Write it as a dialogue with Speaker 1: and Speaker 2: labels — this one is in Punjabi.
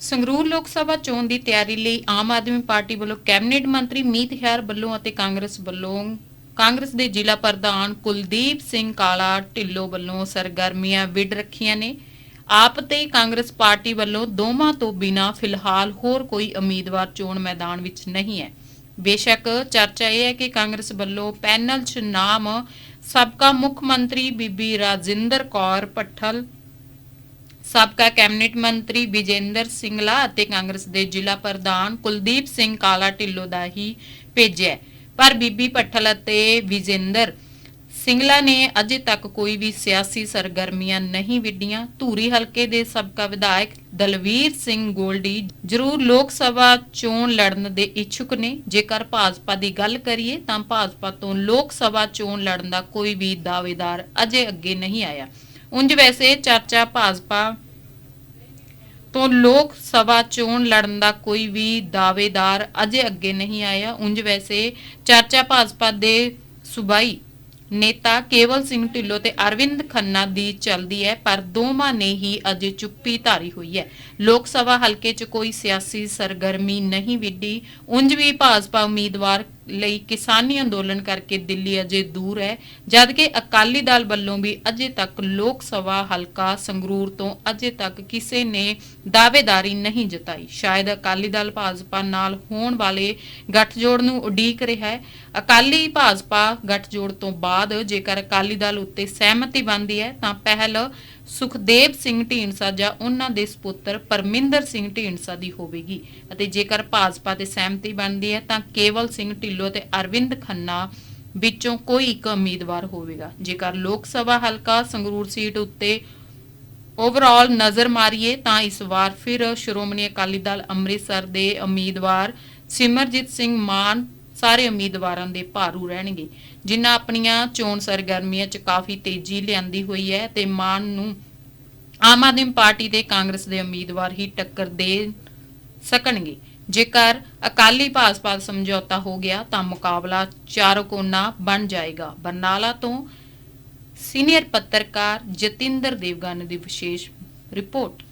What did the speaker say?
Speaker 1: ਸੰਗਰੂਰ ਲੋਕ ਸਭਾ ਚੋਣ ਦੀ ਤਿਆਰੀ ਲਈ ਆਮ ਆਦਮੀ ਪਾਰਟੀ ਵੱਲੋਂ ਕੈਬਨਿਟ ਮੰਤਰੀ ਮੀਤ ਹੈਰ ਵੱਲੋਂ ਅਤੇ ਕਾਂਗਰਸ ਵੱਲੋਂ ਕਾਂਗਰਸ ਦੇ ਜ਼ਿਲ੍ਹਾ ਪ੍ਰਧਾਨ ਕੁਲਦੀਪ ਸਿੰਘ ਕਾਲਾ ਢਿੱਲੋਂ ਵੱਲੋਂ ਸਰਗਰਮੀਆਂ ਵਿੱਢ ਰੱਖੀਆਂ ਨੇ। ਆਪ ਤੇ ਕਾਂਗਰਸ ਪਾਰਟੀ ਵੱਲੋਂ ਦੋਵਾਂ ਤੋਂ ਬਿਨਾਂ ਫਿਲਹਾਲ ਹੋਰ ਕੋਈ ਉਮੀਦਵਾਰ ਚੋਣ ਮੈਦਾਨ ਵਿੱਚ ਨਹੀਂ ਹੈ। ਬੇਸ਼ੱਕ ਚਰਚਾ ਇਹ ਹੈ ਕਿ ਕਾਂਗਰਸ ਵੱਲੋਂ ਪੈਨਲ 'ਚ ਨਾਮ ਸਾਬਕਾ ਮੁੱਖ ਮੰਤਰੀ ਬੀਬੀ ਰਾਜਿੰਦਰ ਕੌਰ ਪੱਠਲ ਸਾਬਕਾ ਕੈਬਨਿਟ ਮੰਤਰੀ ਵਿਜੇਂਦਰ ਸਿੰਗਲਾ ਅਤੇ ਕਾਂਗਰਸ ਦੇ ਜ਼ਿਲ੍ਹਾ ਪ੍ਰਧਾਨ ਕੁਲਦੀਪ ਸਿੰਘ ਕਾਲਾ ਢਿੱਲੋਂ ਦਾ ਹੀ ਭੇਜਿਆ ਪਰ ਬੀਬੀ ਪੱਠਲ ਅਤੇ ਵਿਜੇਂਦਰ ਸਿੰਗਲਾ ਨੇ ਅਜੇ ਤੱਕ ਕੋਈ ਵੀ ਸਿਆਸੀ ਸਰਗਰਮੀਆਂ ਨਹੀਂ ਵਿੱਢੀਆਂ। ਧੂਰੀ ਹਲਕੇ ਦੇ ਸਾਬਕਾ ਵਿਧਾਇਕ ਦਲਵੀਰ ਸਿੰਘ ਗੋਲਡੀ ਜ਼ਰੂਰ ਲੋਕ ਸਭਾ ਚੋਣ ਲੜਨ ਦੇ ਇੱਛੁਕ ਨੇ। ਜੇਕਰ ਭਾਜਪਾ ਦੀ ਗੱਲ ਕਰੀਏ ਤਾਂ ਭਾਜਪਾ ਤੋਂ ਲੋਕ ਸਭਾ ਚੋਣ ਲੜਨ ਦਾ ਕੋਈ ਵੀ ਦਾਅਵੇਦਾਰ ਅਜੇ ਅੱਗੇ ਨਹੀਂ ਆਇਆ। ਉਂਝ ਵੈਸੇ ਚਰਚਾ ਭਾਜਪਾ ਤੋਂ ਲੋਕ ਸਭਾ ਚੋਣ ਲੜਨ ਦਾ ਕੋਈ ਵੀ ਦਾਅਵੇਦਾਰ ਅਜੇ ਅੱਗੇ ਨਹੀਂ ਆਇਆ। ਉਂਝ ਵੈਸੇ ਚਰਚਾ ਭਾਜਪਾ ਦੇ ਸੂਬਾਈ ਨੇਤਾ ਕੇਵਲ ਸਿੰਘ ਢਿੱਲੋਂ ਤੇ ਅਰਵਿੰਦ ਖੰਨਾ ਦੀ ਚੱਲਦੀ ਹੈ, ਪਰ ਦੋਵਾਂ ਨੇ ਹੀ ਅਜੇ ਚੁੱਪੀ ਧਾਰੀ ਹੋਈ ਹੈ। ਲੋਕ ਸਭਾ ਹਲਕੇ 'ਚ ਕੋਈ ਸਿਆਸੀ ਸਰਗਰਮੀ ਨਹੀਂ ਵਿੱਢੀ। ਉਂਝ ਵੀ ਭਾਜਪਾ ਉਮੀਦਵਾਰ ਲਈ ਕਿਸਾਨੀ ਅੰਦੋਲਨ ਕਰਕੇ ਦਿੱਲੀ ਅਜੇ ਦੂਰ ਹੈ ਜਦਕਿ ਅਕਾਲੀ ਦਲ ਵੱਲੋਂ ਵੀ ਅਜੇ ਤੱਕ ਲੋਕ ਸਭਾ ਹਲਕਾ ਸੰਗਰੂਰ ਤੋਂ ਅਜੇ ਤੱਕ ਕਿਸੇ ਨੇ ਦਾਅਵੇਦਾਰੀ ਨਹੀਂ ਜਤਾਈ। ਸ਼ਾਇਦ ਅਕਾਲੀ ਦਲ ਭਾਜਪਾ ਨਾਲ ਹੋਣ ਵਾਲੇ ਗੱਠਜੋੜ ਨੂੰ ਉਡੀਕ ਰਿਹਾ ਹੈ। ਅਕਾਲੀ ਭਾਜਪਾ ਗੱਠਜੋੜ ਤੋਂ ਬਾਅਦ ਜੇਕਰ ਅਕਾਲੀ ਦਲ ਉੱਤੇ ਸਹਿਮਤੀ ਬਣਦੀ ਹੈ, ਤਾਂ ਪਹਿਲ ਸੁਖਦੇਵ ਸਿੰਘ ਢੀਂਡਸਾ ਜਾਂ ਉਹਨਾਂ ਦੇ ਸੁਪੁੱਤਰ ਪਰਮਿੰਦਰ ਸਿੰਘ ਢੀਂਡਸਾ ਦੀ ਹੋਵੇਗੀ। ਅਤੇ ਜੇਕਰ ਭਾਜਪਾ ਤੇ ਸਹਿਮਤੀ ਬਣਦੀ ਹੈ, ਤਾਂ ਕੇਵਲ ਸਿੰਘ ਢਿੱਲੋਂ ਤੇ ਅਰਵਿੰਦ ਖੰਨਾ ਵਿੱਚੋਂ ਕੋਈ ਇੱਕ ਉਮੀਦਵਾਰ ਹੋਵੇਗਾ। ਜੇਕਰ ਲੋਕ ਸਭਾ ਹਲਕਾ ਸੰਗਰੂਰ ਸੀਟ ਉੱਤੇ ਓਵਰਆਲ ਨਜ਼ਰ ਮਾਰੀਏ, ਤਾਂ ਇਸ ਵਾਰ ਫਿਰ ਸ਼੍ਰੋਮਣੀ ਅਕਾਲੀ ਦਲ ਅੰਮ੍ਰਿਤਸਰ ਦੇ ਉਮੀਦਵਾਰ ਸਿਮਰਜੀਤ ਸਿੰਘ ਮਾਨ ਸਾਰੇ ਉਮੀਦਵਾਰਾਂ ਦੇ ਭਾਰੂ ਰਹਿਣਗੇ। ਜਿਨ੍ਹਾਂ ਆਪਣੀਆਂ ਚੋਣ ਸਰਗਰਮੀਆਂ 'ਚ ਕਾਫੀ ਤੇਜ਼ੀ ਲਿਆਂਦੀ ਹੋਈ ਹੈ ਤੇ ਮਾਨ ਨੂੰ ਆਮ ਆਦਮੀ ਪਾਰਟੀ ਤੇ ਕਾਂਗਰਸ ਦੇ ਉਮੀਦਵਾਰ ਹੀ ਟੱਕਰ ਦੇ ਸਕਣਗੇ। ਜੇਕਰ ਅਕਾਲੀ ਭਾਜਪਾ ਦਾ ਸਮਝੌਤਾ ਹੋ ਗਿਆ ਤਾਂ ਮੁਕਾਬਲਾ ਚਾਰ ਕੋਨਾ ਬਣ ਜਾਏਗਾ। ਬਰਨਾਲਾ ਤੋਂ ਸੀਨੀਅਰ ਪੱਤਰਕਾਰ ਜਤਿੰਦਰ ਦੇਵਗਨ ਦੀ ਵਿਸ਼ੇਸ਼ ਰਿਪੋਰਟ।